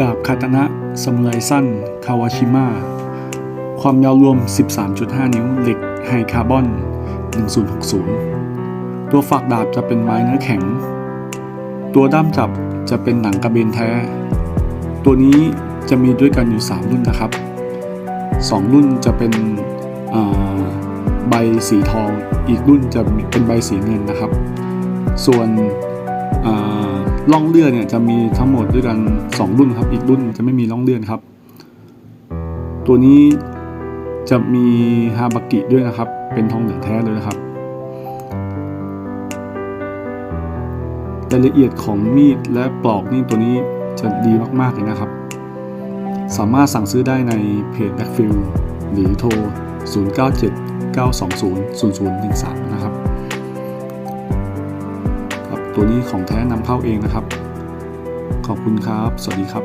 ดาบคาตานะซามูไรสั้น คาวาชิมะความยาวรวม 13.5 นิ้ว เหล็กไฮคาร์บอน 1060 ตัวฝักดาบจะเป็นไม้เนื้อแข็ง ตัวด้ามจับจะเป็นหนังกระเบนแท้ ตัวนี้จะมีด้วยกันอยู่ 3 รุ่นนะครับ 2 รุ่นจะเป็นใบสีทอง อีกรุ่นจะเป็นใบสีเงินนะครับ ส่วน ล่องเลื่อนเนี่ยจะมีทั้งหมดด้วยกัน 2 รุ่นครับ อีกรุ่นจะไม่มีล่องเลื่อนครับ ตัวนี้จะมีฮาบากิด้วยนะครับ เป็นทองเหลืองแท้เลยนะครับรายละเอียดของมีดและปลอกนี่ตัวนี้จะดีมากๆเลยนะครับ สามารถสั่งซื้อได้ในเพจ Backfield หรือโทร 097 920 0013 นะครับครับ ตัวนี้ของแท้นำเข้าเองนะครับ ขอบคุณครับ สวัสดีครับ